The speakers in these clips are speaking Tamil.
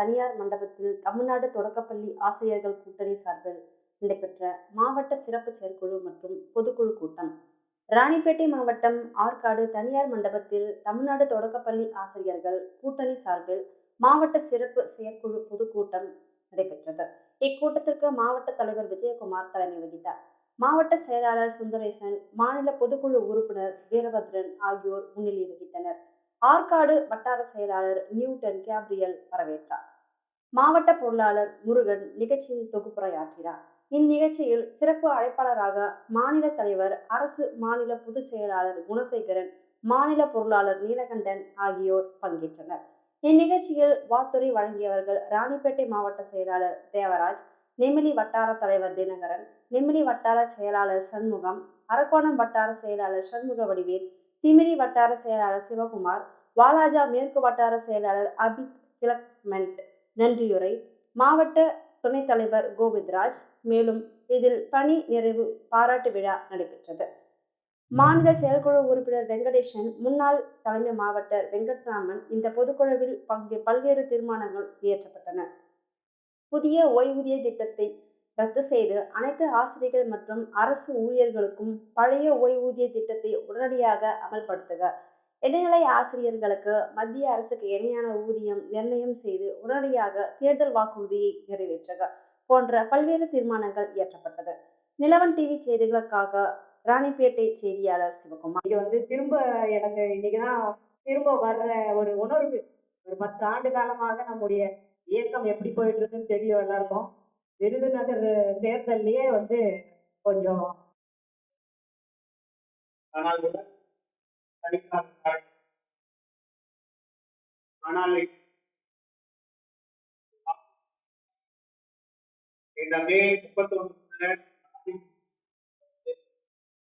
தனியார் மண்டபத்தில் தமிழ்நாடு தொடக்கப்பள்ளி ஆசிரியர்கள் கூட்டணி சார்பில் நடைபெற்ற மாவட்ட சிறப்பு செயற்குழு மற்றும் பொதுக்குழு கூட்டம். ராணிப்பேட்டை மாவட்டம் ஆற்காடு தனியார் மண்டபத்தில் தமிழ்நாடு தொடக்கப்பள்ளி ஆசிரியர்கள் கூட்டணி சார்பில் மாவட்ட சிறப்பு செயற்குழு பொதுக்கூட்டம் நடைபெற்றது. இக்கூட்டத்திற்கு மாவட்ட தலைவர் விஜயகுமார் தலைமை வகித்தார். மாவட்ட செயலாளர் சுந்தரேசன் மாநில பொதுக்குழு உறுப்பினர் வீரபத்ரன் ஆகியோர் முன்னிலை வகித்தனர். ஆற்காடு வட்டார செயலாளர் நியூட்டன் கேப்ரியல் வரவேற்றார். மாவட்ட பொருளாளர் முருகன் நிகழ்ச்சியில் தொகுப்புரையாற்றினார். இந்நிகழ்ச்சியில் சிறப்பு அழைப்பாளராக மாநில தலைவர் அரசு மாநில பொதுச் செயலாளர் குணசேகரன் மாநில பொருளாளர் நீலகண்டன் ஆகியோர் பங்கேற்றனர். இந்நிகழ்ச்சியில் வாத்துறை வழங்கியவர்கள் ராணிப்பேட்டை மாவட்ட செயலாளர் தேவராஜ் நெமிலி வட்டார தலைவர் தினகரன் நெமிலி வட்டார செயலாளர் சண்முகம் அரக்கோணம் வட்டார செயலாளர் சண்முக வடிவேல் திமிரி வட்டார செயலாளர் சிவகுமார் வாலாஜா மேற்கு வட்டார செயலாளர் அபித் கிளக்மெண்ட் நன்றியுரை. மாவட்ட துணைத் தலைவர் கோவிந்தராஜ் மேலும் இதில் பணி நிறைவு பாராட்டு விழா நடைபெற்றது. மாநில செயற்குழு உறுப்பினர் வெங்கடேசன் முன்னாள் தலைமை மாவட்டர் வெங்கட்ராமன் இந்த பொதுக்குழுவில் பங்கு பல்வேறு தீர்மானங்கள் இயற்றப்பட்டன. புதிய ஓய்வூதிய திட்டத்தை ரத்து செய்து அனைத்து ஆசிரியர்கள் மற்றும் அரசு ஊழியர்களுக்கும் பழைய ஓய்வூதிய திட்டத்தை உடனடியாக அமல்படுத்துக. இடைநிலை ஆசிரியர்களுக்கு மத்திய அரசுக்கு இணையான ஊதியம் நிர்ணயம் செய்து உடனடியாக தேர்தல் வாக்குறுதியை நிறைவேற்றுக போன்ற பல்வேறு தீர்மானங்கள் இயற்றப்பட்டது. நிலவன் டிவி செய்திகளுக்காக ராணிப்பேட்டை செய்தியாளர் சிவகுமார். இது வந்து திரும்ப எனக்கு இன்னைக்குதான் திரும்ப வர்ற ஒரு உணர்வு. ஒரு பத்து ஆண்டு காலமாக நம்முடைய இயக்கம் எப்படி போயிட்டு இருக்குன்னு தெரியும் எல்லாருக்கும். விருதுநகர் தேர்தல்லையே வந்து கொஞ்சம் ஆனால் கூட ஆனால் இந்த மே முப்பத்தி ஒன்று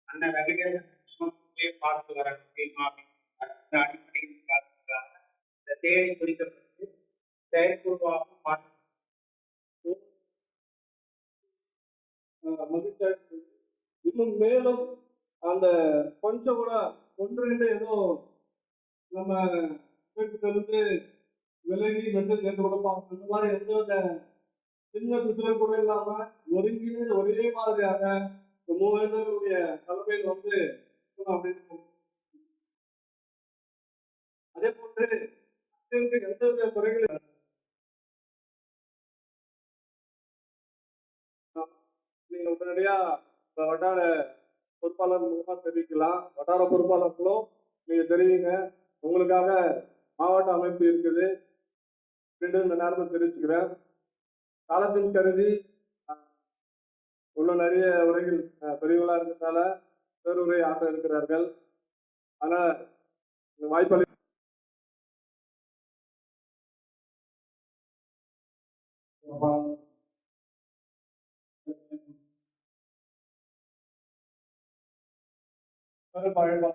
அண்ணன் வெங்கடேசன் பார்த்து வர முடியுமா அடிப்படையில் இந்த தேவை குறிக்கப்பட்டு செயற்குழுவாக மாற்ற மகிழ்ச்சியாக இன்னும் மேலும் அந்த கொஞ்சம் கூட ஒன்று ரெண்டு ஏதோ நம்ம வீட்டுக்கு விலகி வந்து சேர்ந்து கொடுப்போம் அந்த மாதிரி எந்த வித சின்ன பிரச்சனை கூட இல்லாம ஒருங்கிணைந்து ஒரே மாதிரியாக இந்த மூவேந்தர்களுடைய தலைமையில் வந்து அப்படின்னு அதே போன்று எந்த வித குறைகளும் நீங்க உடனடியா வட்டார பொறுப்பாளர் மூலமா தெரிவிக்கலாம். வட்டார பொறுப்பாளர்களும் நீங்க தெரிவிங்க. உங்களுக்காக மாவட்ட அமைப்பு இருக்குது. மீண்டும் இந்த நேரத்தில் தெரிவிச்சுக்கிறேன். காலத்தின் கருதி உள்ள இன்னும் நிறைய உரைகள் பெரியவர்களாக பெரியவங்களா இருக்கிறதால பேருரை ஆற்ற இருக்கிறார்கள். ஆனா இந்த வாய்ப்பளி Bye-bye.